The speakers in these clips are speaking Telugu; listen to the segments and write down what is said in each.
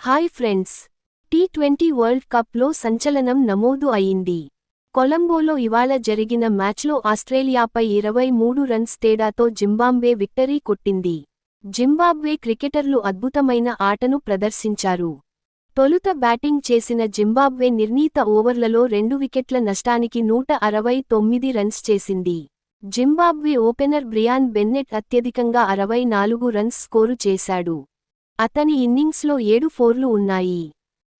Hi friends T twenty world కప్లో సంచలనం నమోదు అయింది. కొలంబోలో ఇవాళ జరిగిన మ్యాచ్లో ఆస్ట్రేలియాపై ఇరవై మూడు రన్స్ తేడాతో జింబాబ్వే విక్టరీ కొట్టింది. జింబాబ్వే క్రికెటర్లు అద్భుతమైన ఆటను ప్రదర్శించారు. తొలుత బ్యాటింగ్ చేసిన జింబాబ్వే నిర్ణీత ఓవర్లలో రెండు వికెట్ల నష్టానికి నూట అరవై తొమ్మిది రన్స్ చేసింది. జింబాబ్వే ఓపెనర్ బ్రియాన్ బెన్నెట్ అత్యధికంగా అరవై నాలుగు రన్స్ స్కోరు చేశాడు. అతని ఇన్నింగ్స్లో ఏడు ఫోర్లు ఉన్నాయి.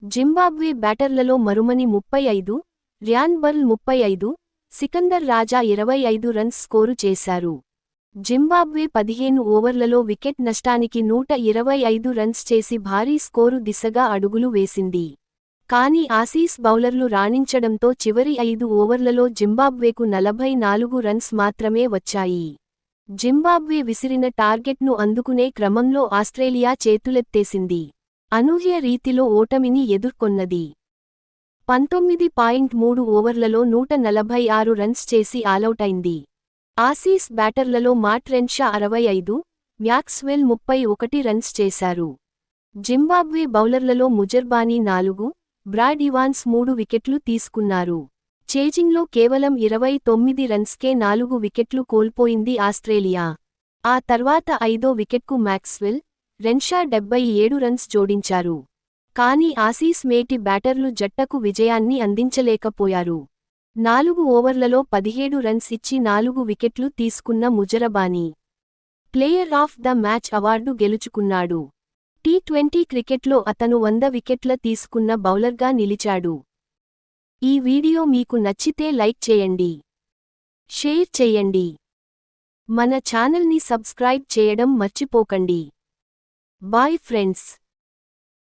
జింబాబ్వే బ్యాటర్లలో మరుమని ముప్పై ఐదు ర్యాన్ బర్ల్ ముప్పై ఐదు సికందర్ రాజా ఇరవై ఐదు రన్స్ స్కోరు చేశారు. జింబాబ్వే పదిహేను ఓవర్లలో వికెట్ నష్టానికి నూట ఇరవై ఐదు రన్స్ చేసి భారీ స్కోరు దిశగా అడుగులు వేసింది. కానీ ఆసీస్ బౌలర్లు రాణించడంతో చివరి ఐదు ఓవర్లలో జింబాబ్వేకు నలభై నాలుగు రన్స్ మాత్రమే వచ్చాయి. జింబాబ్వే విసిరిన టార్గెట్ను అందుకునే క్రమంలో ఆస్ట్రేలియా చేతులెత్తేసింది. అనూహ్య రీతిలో ఓటమిని ఎదుర్కొన్నది. పంతొమ్మిది పాయింట్ మూడు ఓవర్లలో నూట నలభై ఆరు రన్స్ చేసి ఆలౌటైంది ఆసీస్ బ్యాటర్లలో మాట్రెన్షా అరవై ఐదు మ్యాక్స్వెల్ ముప్పై ఒకటి రన్స్ చేశారు. జింబాబ్వే బౌలర్లలో ముజర్బానీ నాలుగు బ్రాడ్ ఇవాన్స్ మూడు వికెట్లు తీసుకున్నారు. చేజింగ్లో కేవలం ఇరవై తొమ్మిది రన్స్కే నాలుగు వికెట్లు కోల్పోయింది ఆస్ట్రేలియా. ఆ తర్వాత ఐదో వికెట్కు మ్యాక్స్వెల్ రెన్షా డెబ్బై ఏడు రన్స్ జోడించారు. కానీ ఆసీస్ మేటి బ్యాటర్లు జట్టకు విజయాన్ని అందించలేకపోయారు. నాలుగు ఓవర్లలో పదిహేడు రన్స్ ఇచ్చి నాలుగు వికెట్లు తీసుకున్న Muzarabani. Player of the match award గెలుచుకున్నాడు. టీ ట్వంటీ క్రికెట్లో అతను వంద వికెట్ల తీసుకున్న బౌలర్గా నిలిచాడు. ఈ వీడియో మీకు నచ్చితే లైక్ చేయండి షేర్ చేయండి. మన ఛానల్ని సబ్స్క్రైబ్ చేయడం మర్చిపోకండి. Bye friends.